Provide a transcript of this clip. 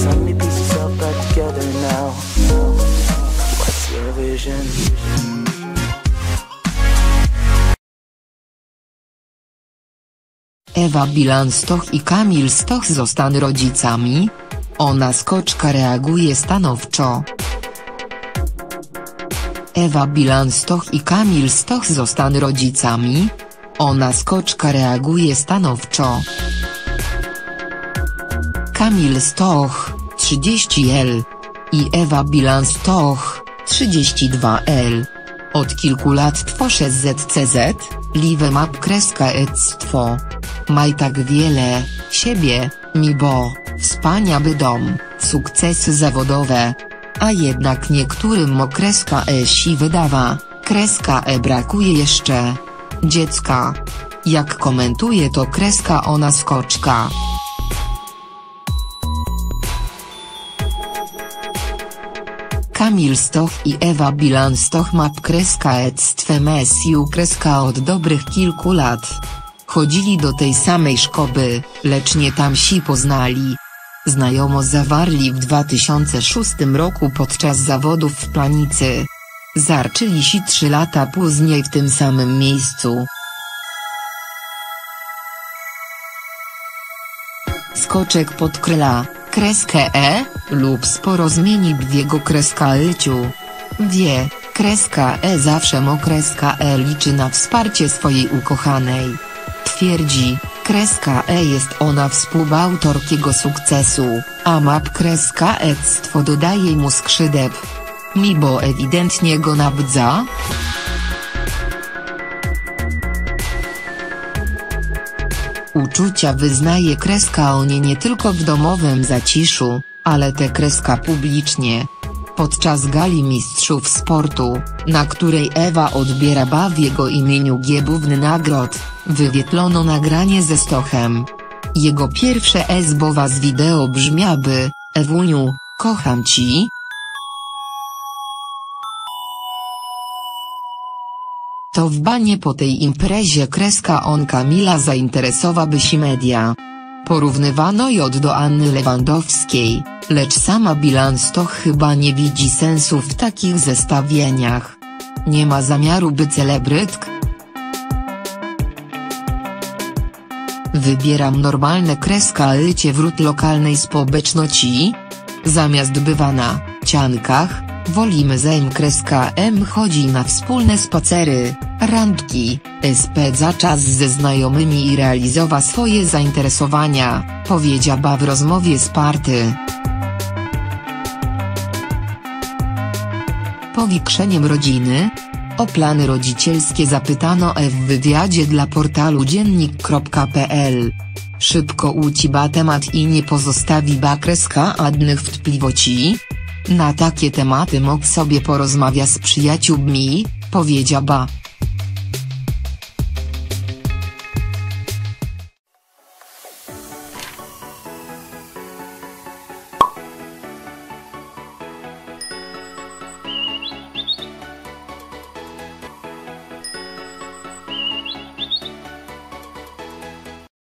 Back together now. What's your vision? Ewa Bilan-Stoch i Kamil Stoch zostaną rodzicami? Ona skoczka reaguje stanowczo. Ewa Bilan-Stoch i Kamil Stoch zostaną rodzicami? Ona skoczka reaguje stanowczo. Kamil Stoch, 30L. I Ewa Bilan-Stoch, 32L. Od kilku lat tworzę ZCZ, Live Map kreska ectwo. Maj tak wiele, siebie, mi bo, wspaniały dom, sukcesy zawodowe. A jednak niektórym okreska e si wydawa, kreska e brakuje jeszcze. Dziecka. Jak komentuje to kreska ona skoczka. Kamil Stoch i Ewa Bilan Stoch map kreska ectwe mesiu kreska od dobrych kilku lat. Chodzili do tej samej szkoły, lecz nie tam si poznali. Znajomo zawarli w 2006 roku podczas zawodów w Planicy. Zarczyli si trzy lata później w tym samym miejscu. Skoczek podkryla, kreskę E, lub sporo zmieni jego kreska Yciu. Wie, kreska E zawsze mo kreska E liczy na wsparcie swojej ukochanej. Twierdzi, kreska E jest ona współautorkiego sukcesu, a map kreska ectwo dodaje mu skrzydeł. Mi bo ewidentnie go nabdza? Uczucia wyznaje kreska o nie nie tylko w domowym zaciszu, ale te kreska publicznie. Podczas gali mistrzów sportu, na której Ewa odbiera ba w jego imieniu giebówny nagród, wywietlono nagranie ze Stochem. Jego pierwsze esbowa z wideo brzmiaby, Ewuniu, kocham ci, To w banie po tej imprezie kreska on Kamila zainteresowałaby się media. Porównywano ją do Anny Lewandowskiej, lecz sama bilans to chyba nie widzi sensu w takich zestawieniach. Nie ma zamiaru by celebrytk. Wybieram normalne kreska lycie wrót lokalnej społeczności. Zamiast bywa na ciankach, wolimy zem kreska M chodzi na wspólne spacery, randki, spędza czas ze znajomymi i realizowa swoje zainteresowania, powiedziała w rozmowie z party. Powikrzzeniem rodziny? O plany rodzicielskie zapytano E w wywiadzie dla portalu dziennik.pl. Szybko uciba temat i nie pozostawi ba kreska adnych wątpliwości? Na takie tematy mógł sobie porozmawia z przyjaciółmi, powiedziała.